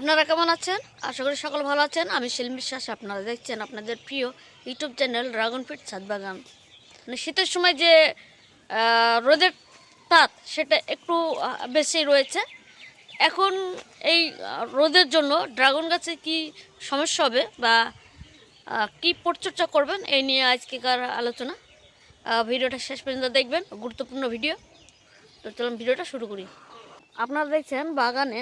আপনারা কেমন আছেন? আশা করি সকল ভালো আছেন। আমি শিল্ম বিশ্বাস, আপনারা দেখছেন আপনাদের প্রিয় ইউটিউব চ্যানেল ড্রাগন ফিট বাগান। মানে শীতের সময় যে রোদের তাপ, সেটা একটু বেশি রয়েছে। এখন এই রোদের জন্য ড্রাগন গাছে কি সমস্যা হবে বা কি পরিচর্যা করবেন, এই নিয়ে আজকেকার আলোচনা। ভিডিওটা শেষ পর্যন্ত দেখবেন, গুরুত্বপূর্ণ ভিডিও। তো চলুন ভিডিওটা শুরু করি। আপনারা দেখছেন বাগানে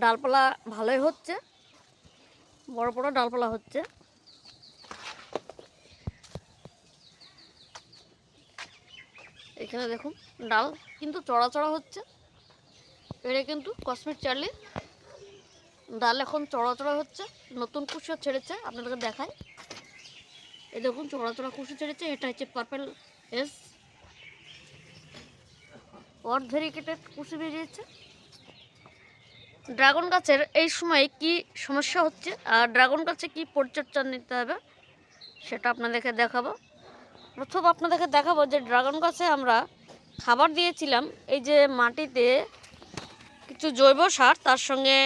ডালপালা ভালোই হচ্ছে। বড় বড় ডালপালা হচ্ছে। এখানে দেখুন ডাল কিন্তু চড়া চড়া হচ্ছে। এটা কিন্তু কসমিক চার্লি ডাল এখন চড়া চড়া হচ্ছে। নতুন কুশো ছেড়েছে, আপনাদেরকে দেখায় এ দেখুন চড়া চড়া কুশো ছেড়েছে, এটা হচ্ছে পার্পেল এস। অর্ধেরিকেটেড কুশি বেরিয়েছে। ড্রাগন গাছের এই সময় কি সমস্যা হচ্ছে? আর ড্রাগন গাছে কি পরিচর্যা নিতে হবে? সেটা আপনাদেরকে দেখাবো। প্রথম আপনাদেরকে দেখাবো যে ড্রাগন গাছে আমরা খাবার দিয়েছিলাম। এই যে মাটিতে কিছু জৈব সার, তার সঙ্গে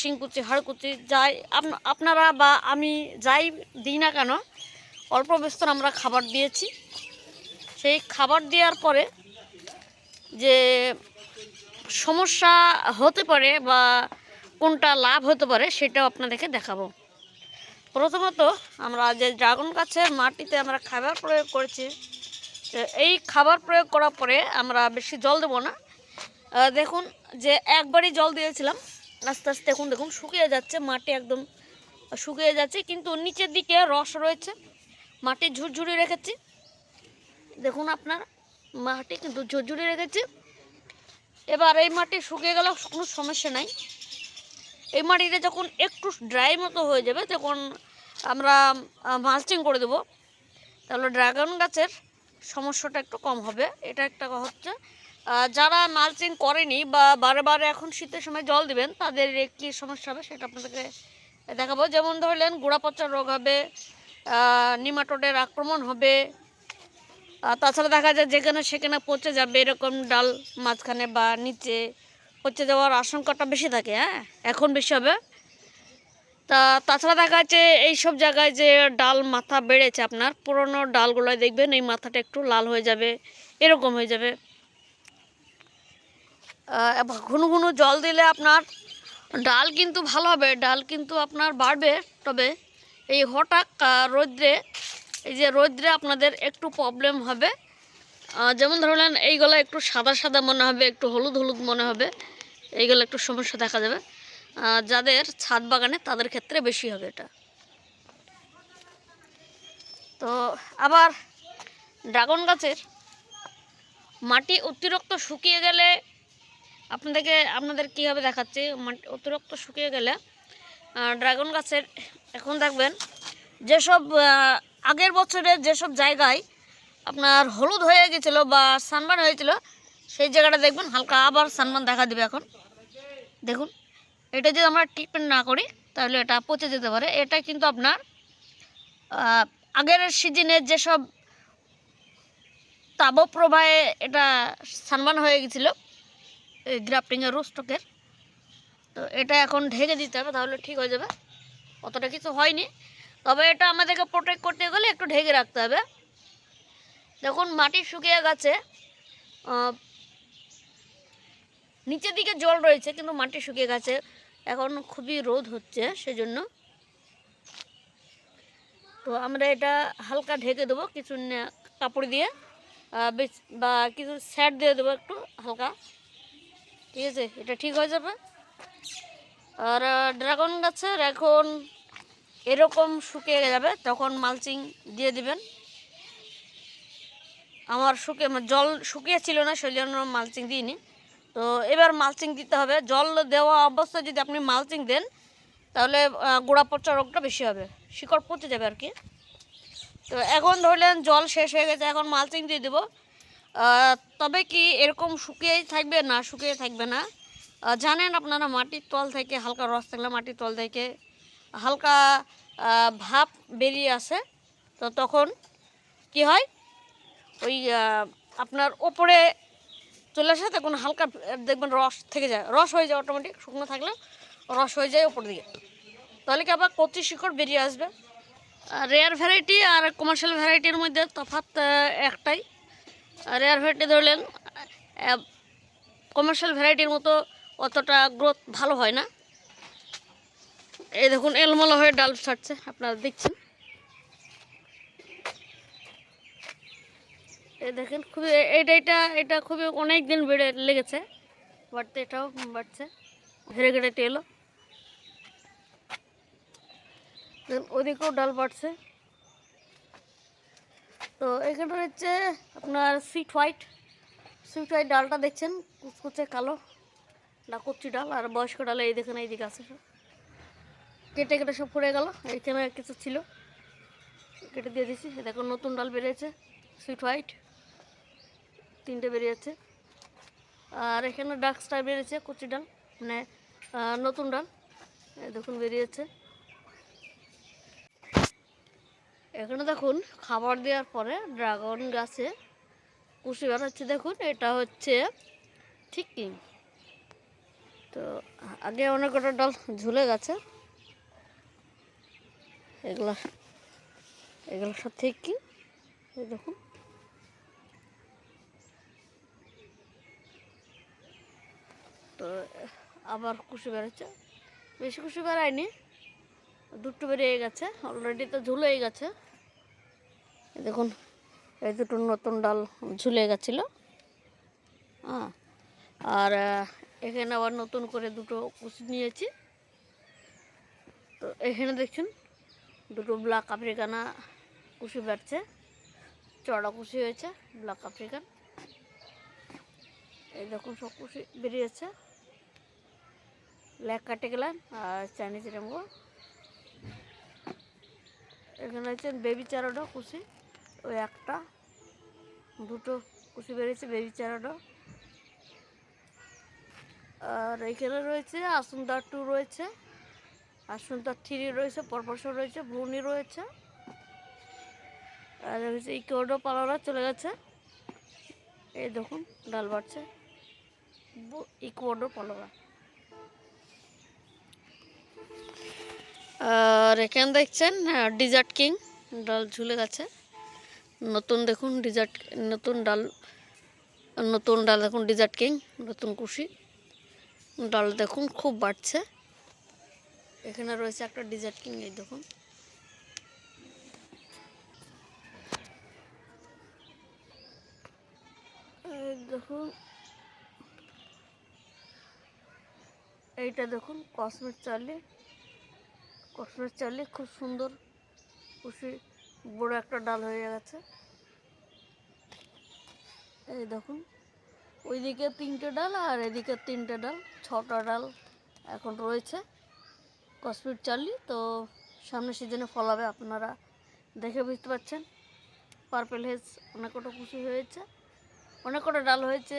শিংকুচি, হাড়কুচি, যাই আপনারা বা আমি যাই দিই না কেন, অল্প বিস্তর আমরা খাবার দিয়েছি। সেই খাবার দেওয়ার পরে যে সমস্যা হতে পারে বা কোনটা লাভ হতে পারে সেটাও আপনাদেরকে দেখাবো। প্রথমত আমরা যে ড্রাগন গাছের মাটিতে আমরা খাবার প্রয়োগ করেছি এই খাবার প্রয়োগ করার পরে আমরা বেশি জল দেবো না। দেখুন যে একবারই জল দিয়েছিলাম, আস্তে আস্তে দেখুন দেখুন, শুকিয়ে যাচ্ছে, মাটি একদম শুকিয়ে যাচ্ছে, কিন্তু নিচের দিকে রস রয়েছে, মাটি ঝুরঝুরি রেখেছি। দেখুন আপনার মাটি কিন্তু ঝুরঝুরি রেখেছি। এবার এই মাটি শুকিয়ে গেলেও কোনো সমস্যা নাই। এই মাটিটা যখন একটু ড্রাই মতো হয়ে যাবে, তখন আমরা মালচিং করে দেবো। তাহলে ড্রাগন গাছের সমস্যাটা একটু কম হবে। এটা একটা হচ্ছে। যারা মালচিং করেনি বা বারে বারে এখন শীতের সময় জল দিবেন, তাদের কী সমস্যা হবে সেটা আপনাদেরকে দেখাবো। যেমন ধরলেন, গোড়া পচার রোগ হবে নিমাটোডের আক্রমণ হবে তাছাড়া দেখা যায় যেখানে সেখানে পচে যাবে, এরকম ডাল মাঝখানে বা নিচে পচে যাওয়ার আশঙ্কাটা বেশি থাকে হ্যাঁ? এখন বেশি হবে। তা তাছাড়া দেখা যাচ্ছে এইসব জায়গায় যে ডাল মাথা বেড়েছে আপনার, পুরনো ডালগুলোয় দেখবেন এই মাথাটা একটু লাল হয়ে যাবে, এরকম হয়ে যাবে। ঘন ঘন জল দিলে আপনার ডাল কিন্তু ভালো হবে, ডাল কিন্তু আপনার বাড়বে। তবে এই হঠাৎ রৌদ্রে এই যে রৌদ্রে আপনাদের একটু প্রবলেম হবে। যেমন ধরলেন এইগুলো একটু সাদা সাদা মনে হবে, একটু হলুদ হলুদ মনে হবে এইগুলো একটু সমস্যা দেখা যাবে। যাদের ছাদ বাগানে, তাদের ক্ষেত্রে বেশি হবে এটা। তো আবার ড্রাগন গাছের মাটি অতিরিক্ত শুকিয়ে গেলে আপনাদেরকে, আপনাদের কীভাবে দেখাচ্ছি? মাটি অতিরিক্ত শুকিয়ে গেলে ড্রাগন গাছের, এখন দেখবেন, যেসব আগের বছরের যেসব জায়গায় আপনার হলুদ হয়ে গেছিল বা সানবান হয়েছিল, সেই জায়গাটা দেখবেন হালকা আবার সানবান দেখা দেবে এখন। দেখুন, এটা যদি আমরা ট্রিটমেন্ট না করি, তাহলে এটা পচে যেতে পারে। এটা কিন্তু আপনার আগের সিজনের যেসব তাপপ্রবাহে এটা সানবান হয়ে গেছিল, এই গ্রাফটিংয়ের রোস্টকের, তো এটা এখন ঢেকে দিতে হবে, তাহলে ঠিক হয়ে যাবে। অতটা কিছু হয়নি। তবে এটা আমাদেরকে প্রোটেক্ট করতে গেলে একটু ঢেকে রাখতে হবে। দেখুন, মাটি শুকিয়ে গেছে। নিচের দিকে জল রয়েছে, কিন্তু মাটি শুকিয়ে গেছে। এখন খুবই রোদ হচ্ছে, সেজন্য। তো আমরা এটা হালকা ঢেকে দেবো, কিছু কাপড় দিয়ে। বা কিছু স্যাট দিয়ে দেবো একটু, হালকা। ঠিক আছে? এটা ঠিক হয়ে যাবে। আর ড্রাগন গাছের এখন এরকম শুকিয়ে যাবে, তখন মালচিং দিয়ে দিবেন। আমার শুকিয়ে জল শুকিয়ে ছিল না সেই জন্য মালচিং দিইনি। তো এবার মালচিং দিতে হবে। জল দেওয়া অবস্থায় যদি আপনি মালচিং দেন, তাহলে গোড়া পচা রোগটা বেশি হবে। শিকড় পচে যাবে আর কি তো এখন ধরলেন জল শেষ হয়ে গেছে, এখন মালচিং দিয়ে দেবো। তবে কি এরকম শুকিয়েই থাকবে না, শুকিয়ে থাকবে না? জানেন আপনারা মাটির তল থেকে হালকা রস থাকলে মাটির তল থেকে হালকা ভাপ বেরিয়ে আসে। তো তখন কি হয়? ওই আপনার ওপরে চলে আসে, তখন হালকা, দেখবেন রস থেকে যায়। রস হয়ে যায় অটোমেটিক শুকনো থাকলে রস হয়ে যায় ওপর দিকে। তাহলে কি আবার কচি শিকড় বেরিয়ে আসবে? রেয়ার ভ্যারাইটি আর কমার্শিয়াল ভ্যারাইটির মধ্যে তফাৎ একটাই। রেয়ার ভ্যারাইটি ধরলেন কমার্শিয়াল ভ্যারাইটির মতো অতটা গ্রোথ ভালো হয় না। এই দেখুন, এলমলো হয়ে ডাল ছাড়ছে, আপনারা দেখছেন। এই দেখেন, খুবই এ- এইটা এটা এটা খুবই অনেক দিন বেড়ে লেগেছে, বাড়তে এটাও বাড়ছে ধীরে ধীরে এলো। ওদিকেও ডাল বাড়ছে। তো এখানে হচ্ছে আপনার সুইট হোয়াইট সুইট হোয়াইট ডালটা দেখছেন, কুচকুচে কালো, না কচি ডাল, আর বয়স্ক ডাল এই দেখেন এইদিকে আছে। সব কেটে কেটে সব পড়ে গেল। এইখানে কিছু ছিল। কেটে দিয়ে দিছি। দেখুন নতুন ডাল বেরিয়েছে। সুইট হোয়াইট তিনটে বেরিয়েছে। আর এখানে ডার্ক স্টার বেরিয়েছে, কচি ডাল। মানে নতুন ডাল। দেখুন, বেরিয়েছে। এখানে দেখুন, খাবার দেওয়ার পরে ড্রাগন গাছে কুশি বার হচ্ছে দেখুন, এটা হচ্ছে ঠিক তো, আগে অনেক কটা ডাল ঝুলে গেছে। এগুলা, এগুলো সব ঠিক কি? দেখুন। তো, আবার কুশি বেরোচ্ছে বেশি কুশি বেড়ায়নি, দুটো বেরিয়ে গেছে অলরেডি তো ঝুলে গেছে। দেখুন, এই দুটো নতুন ডাল ঝুলে গেছিল। হ্যাঁ আর এখানে আবার নতুন করে দুটো কুচি নিয়েছি। তো, এখানে দেখছেন দুটো ব্ল্যাক আফ্রিকানা কুশি বাড়ছে। চড়া কুশি হয়েছে ব্ল্যাক আফ্রিকান এই দেখুন সব কুশি বেরিয়েছে। লেগ কাটে গেলাম আর চাইনিজ রেমগো এখানে হচ্ছে বেবি চারাডো কুশি। ওই একটা। দুটো কুশি বেরিয়েছে বেবি চারাডো আর এখানে রয়েছে আসুনদার টু রয়েছে। আসুনদার থ্রি রয়েছে পরপরশো রয়েছে ভুনি রয়েছে। আর হচ্ছে ইকোডো পালারা চলে গেছে। এই দেখুন, ডাল বাড়ছে। ইকোডো পালারা আর এখানে দেখছেন ডিজার্ট কিং, ডাল ঝুলে গেছে। নতুন দেখুন ডিজার্ট, নতুন ডাল নতুন ডাল দেখুন ডিজার্ট কিং, নতুন কুশি। ডাল দেখুন খুব বাড়ছে। এখানে রয়েছে একটা ডিজার্ট কিং এই দেখুন। দেখুন। এইটা দেখুন কসমেট চার্লি কসমেট চার্লি খুব সুন্দর, খুশি, বড় একটা ডাল হয়ে গেছে। এই দেখুন, ওইদিকে তিনটে ডাল আর এদিকে তিনটে ডাল, ছটা ডাল এখন রয়েছে। কসমিট চার্লি তো সামনে সিজনে ফল হবে, আপনারা দেখে বুঝতে পারছেন। পার্পেল হেজ অনেক কটা খুশি হয়েছে, অনেক কটা ডাল হয়েছে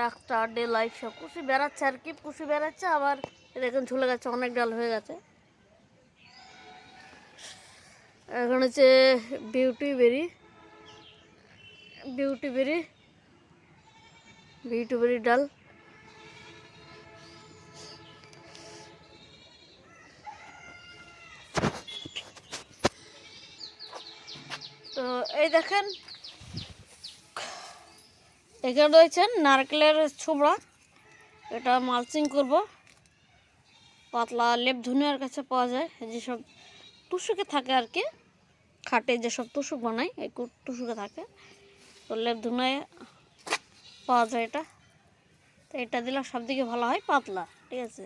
ডাক্তার ডে লাইফ সব কুশি বেড়াচ্ছে আর কি, কুশি বেড়াচ্ছে, আবার দেখুন ঝুলে গেছে, অনেক ডাল হয়ে গেছে। এখন হচ্ছে beauty berry beauty berry beauty berry ডাল। তো এই দেখেন, এখানে রয়েছেন নারকেলের ছোবড়া। এটা মালচিং করব। পাতলা লেপ ধুনিয়ার কাছে পাওয়া যায়। যেসব টুসুকে থাকে আর কি, খাটে যেসব টুসুক বানায় এই টুসুকে থাকে, তো লেপ ধুনায় পাওয়া যায় এটা। তো এটা দিলে সব থেকে ভালো হয়, পাতলা, ঠিক আছে?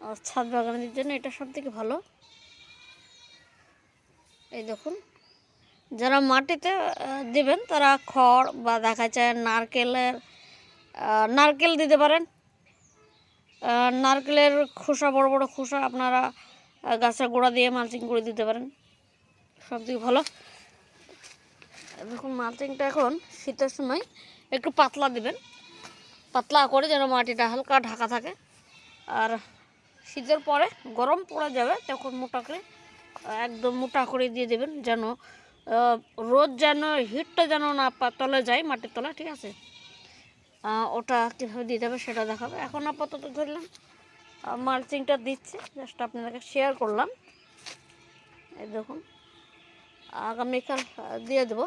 আর ছাদ বাগানের জন্য এটা সব থেকে ভালো। এই দেখুন। যারা মাটিতে দেবেন, তারা খড় বা দেখা যায় নারকেলের নারকেল দিতে পারেন। নারকেলের খোসা, বড় বড় খোসা আপনারা গাছের গোড়া দিয়ে মালচিং করে দিতে পারেন। সব থেকে ভালো। দেখুন, মালচিংটা এখন শীতের সময় একটু পাতলা দিবেন। পাতলা করে যেন মাটিটা হালকা ঢাকা থাকে। আর শীতের পরে গরম পড়ে যাবে, তখন মোটা করে একদম মোটা করে দিয়ে দেবেন যেন রোদ যেন, হিটটা যেন না তলে যায় মাটির তলা ঠিক আছে? ওটা কীভাবে দিতে হবে সেটা দেখাবো। এখন আপাতত ধরলাম মালচিংটা দিচ্ছি জাস্ট আপনাদেরকে শেয়ার করলাম। এই দেখুন, আগামীকাল দিয়ে দেবো।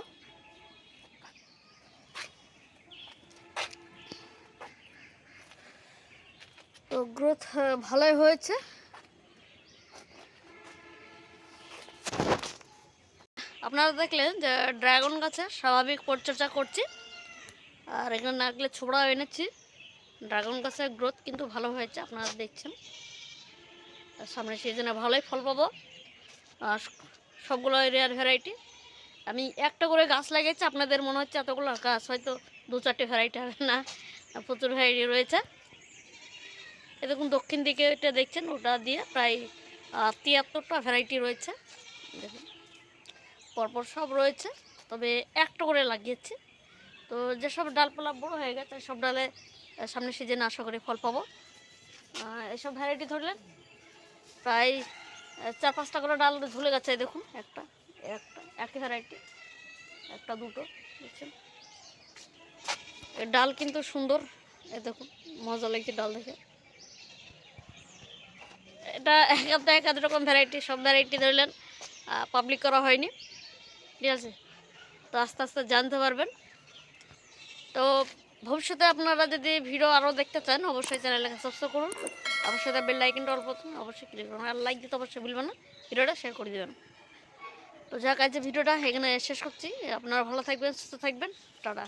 তো গ্রোথ ভালোই হয়েছে। আপনারা দেখলেন যে ড্রাগন গাছে স্বাভাবিক পরিচর্যা করছি। আর এখানে নারকেলে ছোবড়াও এনেছি। ড্রাগন গাছের গ্রোথ কিন্তু ভালো হয়েছে, আপনারা দেখছেন। আর সামনের সিজনে ভালোই ফল পাবো। আর সবগুলো রেয়ার ভ্যারাইটি আমি একটা করে গাছ লাগিয়েছি, আপনাদের মনে হচ্ছে এতগুলো গাছ, হয়তো দু চারটে ভ্যারাইটি হবে না, প্রচুর ভ্যারাইটি রয়েছে। এ দেখুন, দক্ষিণ দিকে এটা দেখছেন, ওটা দিয়ে প্রায় তিয়াত্তরটা ভ্যারাইটি রয়েছে। দেখুন। পরপর সব রয়েছে তবে একটা করে লাগিয়েছি। তো যেসব ডালপালা বড় হয়ে গেছে সব ডালে আহ, সামনের সিজনে আশা করি ফল পাবো। এসব ভ্যারাইটি ধরলেন প্রায় চার পাঁচটা করে ডাল ঝুলে গেছে দেখুন একটা একটা একই ভ্যারাইটি একটা দুটো দেখছেন ডাল কিন্তু সুন্দর এ দেখুন মজা লাগছে ডাল দেখে। এটা এক একটা এক রকম ভ্যারাইটি সব ভ্যারাইটি ধরলেন পাবলিক করা হয়নি। ঠিক আছে? তো আস্তে আস্তে জানতে পারবেন। তো ভবিষ্যতে আপনারা যদি ভিডিও আরও দেখতে চান, অবশ্যই চ্যানেলটাকে সাবস্ক্রাইব করুন। অবশ্যই বেল লাইকনটা অল্প অবশ্যই ক্লিক করুন। আর লাইক দিতে অবশ্যই ভুলবেন না। ভিডিওটা শেয়ার করে দেবেন। তো যাক, আজ ভিডিওটা এখানে শেষ করছি। আপনারা ভালো থাকবেন, সুস্থ থাকবেন। টাটা।